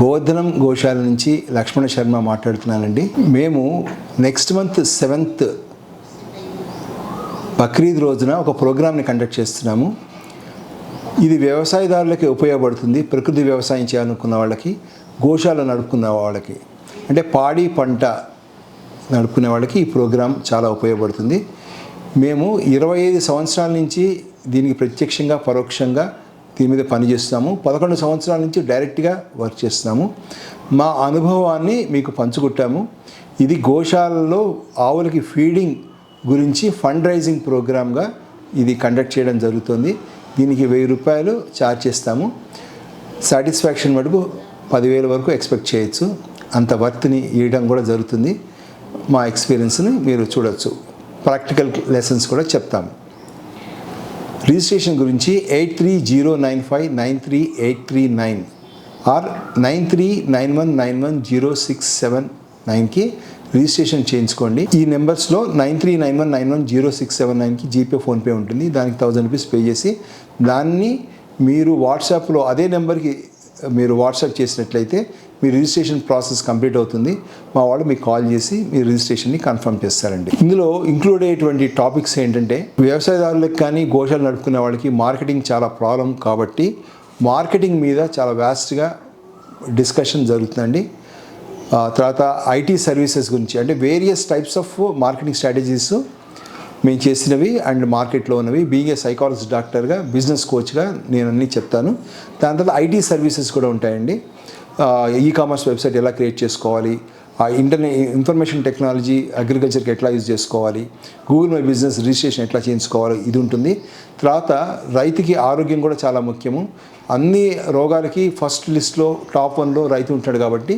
గోధనం గోశాల నుంచి లక్ష్మణ శర్మ మాట్లాడుతున్నానండి. మేము నెక్స్ట్ మంత్ సెవెంత్ బక్రీద్ రోజున ఒక ప్రోగ్రామ్ని కండక్ట్ చేస్తున్నాము. ఇది వ్యవసాయదారులకి ఉపయోగపడుతుంది ప్రకృతి వ్యవసాయం చేయాలనుకున్న వాళ్ళకి గోశాల నడుపుకున్న వాళ్ళకి. అంటే పాడి పంట నడుపుకునే వాళ్ళకి ఈ ప్రోగ్రాం చాలా ఉపయోగపడుతుంది. మేము ఇరవై ఐదు సంవత్సరాల నుంచి దీనికి ప్రత్యక్షంగా పరోక్షంగా దీని మీద పనిచేస్తున్నాము పదకొండు సంవత్సరాల నుంచి డైరెక్ట్గా వర్క్ చేస్తున్నాము. మా అనుభవాన్ని మీకు పంచుకుంటాము. ఇది గోశాలలో ఆవులకి ఫీడింగ్ గురించి ఫండ్ రైజింగ్ ప్రోగ్రామ్గా ఇది కండక్ట్ చేయడం జరుగుతుంది. దీనికి వెయ్యి రూపాయలు ఛార్జ్ చేస్తాము. సాటిస్ఫాక్షన్ మటుకు పదివేల వరకు ఎక్స్పెక్ట్ చేయొచ్చు. అంత వర్త్ని ఇవ్వడం కూడా జరుగుతుంది. మా ఎక్స్పీరియన్స్ని మీరు చూడొచ్చు. ప్రాక్టికల్ లెసన్స్ కూడా చెప్తాము. రిజిస్ట్రేషన్ గురించి eight three zero nine five nine three eight three nine or nine three nine one nine one zero six seven నైన్కి రిజిస్ట్రేషన్ చేయించుకోండి. ఈ నెంబర్స్లో nine three nine one nine one zero six seven నైన్కి GPay PhonePe ఉంటుంది. దానికి thousand rupees pay చేసి దాన్ని మీరు వాట్సాప్లో అదే నెంబర్కి మీరు వాట్సాప్ చేసినట్లయితే మీ రిజిస్ట్రేషన్ ప్రాసెస్ కంప్లీట్ అవుతుంది. మా వాళ్ళు మీకు కాల్ చేసి మీ రిజిస్ట్రేషన్ని కన్ఫర్మ్ చేస్తారండి. ఇందులో ఇంక్లూడ్ అయ్యేటువంటి టాపిక్స్ ఏంటంటే వ్యవసాయదారులకు కానీ గోశాలు నడుపుకునే వాళ్ళకి మార్కెటింగ్ చాలా ప్రాబ్లం కాబట్టి మార్కెటింగ్ మీద చాలా వ్యాస్ట్గా డిస్కషన్ జరుగుతుందండి. తర్వాత ఐటీ సర్వీసెస్ గురించి అంటే various types of marketing strategies మేము చేసినవి అండ్ మార్కెట్లో ఉన్నవి. బీయింగ్ ఏ సైకాలజిస్ట్ డాక్టర్గా బిజినెస్ కోచ్గా నేను అన్నీ చెప్తాను. దాని తర్వాత ఐటీ సర్వీసెస్ కూడా ఉంటాయండి. ఈ కామర్స్ వెబ్సైట్ ఎలా క్రియేట్ చేసుకోవాలి? ఆ ఇంటర్నెట్ ఇన్ఫర్మేషన్ టెక్నాలజీ అగ్రికల్చర్కి ఎట్లా యూజ్ చేసుకోవాలి? గూగుల్ మై బిజినెస్ రిజిస్ట్రేషన్ ఎట్లా చేయించుకోవాలి? ఇది ఉంటుంది. తర్వాత రైతుకి ఆరోగ్యం కూడా చాలా ముఖ్యము. అన్ని రోగాలకి ఫస్ట్ లిస్ట్లో టాప్ వన్లో రైతు ఉంటాడు కాబట్టి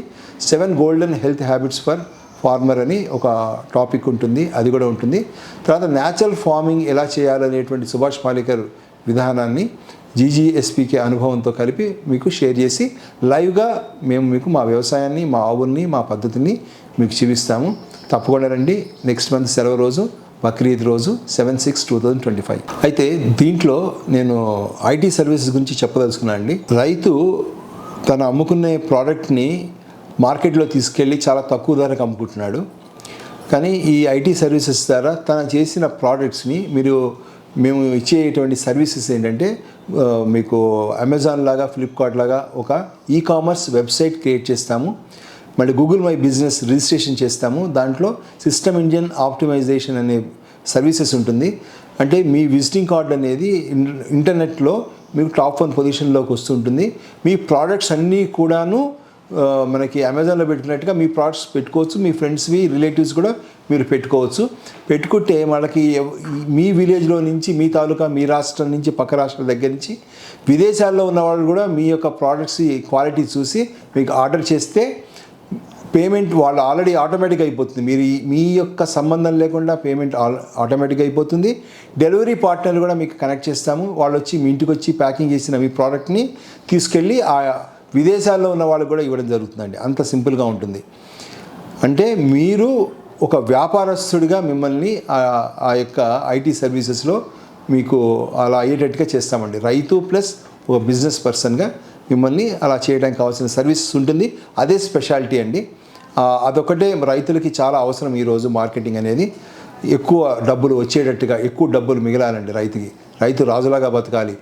seven golden health habits for farmer అని ఒక టాపిక్ ఉంటుంది అది కూడా ఉంటుంది. తర్వాత న్యాచురల్ ఫార్మింగ్ ఎలా చేయాలనేటువంటి సుభాష్ పాలేకర్ విధానాన్ని జీజీఎస్పీకే అనుభవంతో కలిపి మీకు షేర్ చేసి లైవ్గా మేము మీకు మా వ్యవసాయాన్ని మా ఆవుల్ని మా పద్ధతిని మీకు చూపిస్తాము. తప్పకుండా రండి. నెక్స్ట్ మంత్ సెలవు రోజు బక్రీద్ రోజు seven six two thousand twenty five. అయితే దీంట్లో నేను ఐటీ సర్వీసెస్ గురించి చెప్పదలుచుకున్నాను అండి. రైతు తను అమ్ముకునే ప్రోడక్ట్ని మార్కెట్లో తీసుకెళ్ళి చాలా తక్కువ ధరకు అమ్ముకుంటున్నాడు. కానీ ఈ ఐటీ సర్వీసెస్ ద్వారా తను చేసిన ప్రోడక్ట్స్ని మీరు మేము ఇచ్చేటువంటి సర్వీసెస్ ఏంటంటే మీకు అమెజాన్ లాగా ఫ్లిప్కార్ట్ లాగా ఒక ఈ కామర్స్ వెబ్సైట్ క్రియేట్ చేస్తాము. మళ్ళీ గూగుల్ మై బిజినెస్ రిజిస్ట్రేషన్ చేస్తాము. దాంట్లో సిస్టమ్ ఇంజిన్ ఆప్టిమైజేషన్ అనే సర్వీసెస్ ఉంటుంది. అంటే మీ విజిటింగ్ కార్డ్ అనేది ఇంటర్నెట్లో మీకు టాప్ వన్ పొజిషన్లోకి వస్తుంటుంది. మీ ప్రోడక్ట్స్ అన్నీ కూడాను మనకి అమెజాన్లో పెట్టుకున్నట్టుగా మీ ప్రోడక్ట్స్ పెట్టుకోవచ్చు మీ ఫ్రెండ్స్వి రిలేటివ్స్ కూడా మీరు పెట్టుకోవచ్చు. పెట్టుకుంటే వాళ్ళకి మీ విలేజ్లో నుంచి మీ తాలూకా మీ రాష్ట్రం నుంచి పక్క రాష్ట్రం దగ్గర నుంచి విదేశాల్లో ఉన్న వాళ్ళు కూడా మీ యొక్క ప్రోడక్ట్స్ క్వాలిటీ చూసి మీకు ఆర్డర్ చేస్తే పేమెంట్ వాళ్ళు ఆల్రెడీ ఆటోమేటిక్ అయిపోతుంది. మీరు మీ యొక్క సంబంధం లేకుండా పేమెంట్ ఆల్- ఆటోమేటిక్ అయిపోతుంది. డెలివరీ పార్ట్నర్ కూడా మీకు కనెక్ట్ చేస్తాము. వాళ్ళు వచ్చి మీ ఇంటికి వచ్చి ప్యాకింగ్ చేసిన మీ ప్రోడక్ట్ని తీసుకెళ్ళి ఆ విదేశాల్లో ఉన్న వాళ్ళకి కూడా ఇవ్వడం జరుగుతుందండి. అంత సింపుల్గా ఉంటుంది. అంటే మీరు ఒక వ్యాపారస్తుడిగా మిమ్మల్ని ఆ- యొక్క ఐటీ సర్వీసెస్లో మీకు అలా అయ్యేటట్టుగా చేస్తామండి. రైతు ప్లస్ ఒక బిజినెస్ పర్సన్గా మిమ్మల్ని అలా చేయడానికి కావాల్సిన సర్వీసెస్ ఉంటుంది. అదే స్పెషాలిటీ అండి. అదొకటే రైతులకి చాలా అవసరం ఈరోజు మార్కెటింగ్ అనేది. ఎక్కువ డబ్బులు వచ్చేటట్టుగా ఎక్కువ డబ్బులు మిగలాలండి రైతుకి. రైతు రాజులాగా బతకాలి.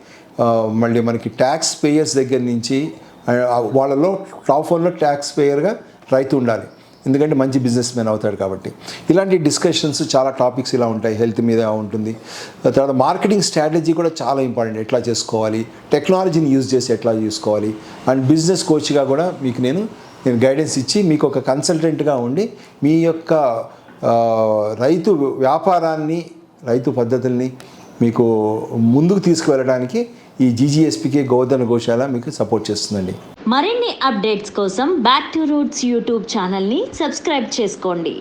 మళ్ళీ మనకి ట్యాక్స్ పేయర్స్ దగ్గర నుంచి వాళ్ళలో టాప్ వన్లో ట్యాక్స్ పేయర్గా రైతు ఉండాలి. ఎందుకంటే మంచి బిజినెస్ మ్యాన్ అవుతాడు కాబట్టి. ఇలాంటి డిస్కషన్స్ చాలా టాపిక్స్ ఇలా ఉంటాయి. హెల్త్ మీద ఉంటుంది. తర్వాత మార్కెటింగ్ స్ట్రాటజీ కూడా చాలా ఇంపార్టెంట్ ఎట్లా చేసుకోవాలి? టెక్నాలజీని యూజ్ చేసి ఎట్లా చూసుకోవాలి? అండ్ బిజినెస్ కోచ్గా కూడా మీకు నేను నేను గైడెన్స్ ఇచ్చి మీకు ఒక కన్సల్టెంట్గా ఉండి మీ యొక్క రైతు వ్యాపారాన్ని రైతు పద్ధతుల్ని మీకు ముందుకు తీసుకువెళ్ళడానికి ఈ జీజీఎస్పీకే గోవర్ధన గోశాల మీకు సపోర్ట్ చేస్తుందండి. మరిన్ని అప్డేట్స్ కోసం బ్యాక్ టు రూట్స్ యూట్యూబ్ ఛానల్ని సబ్స్క్రైబ్ చేసుకోండి.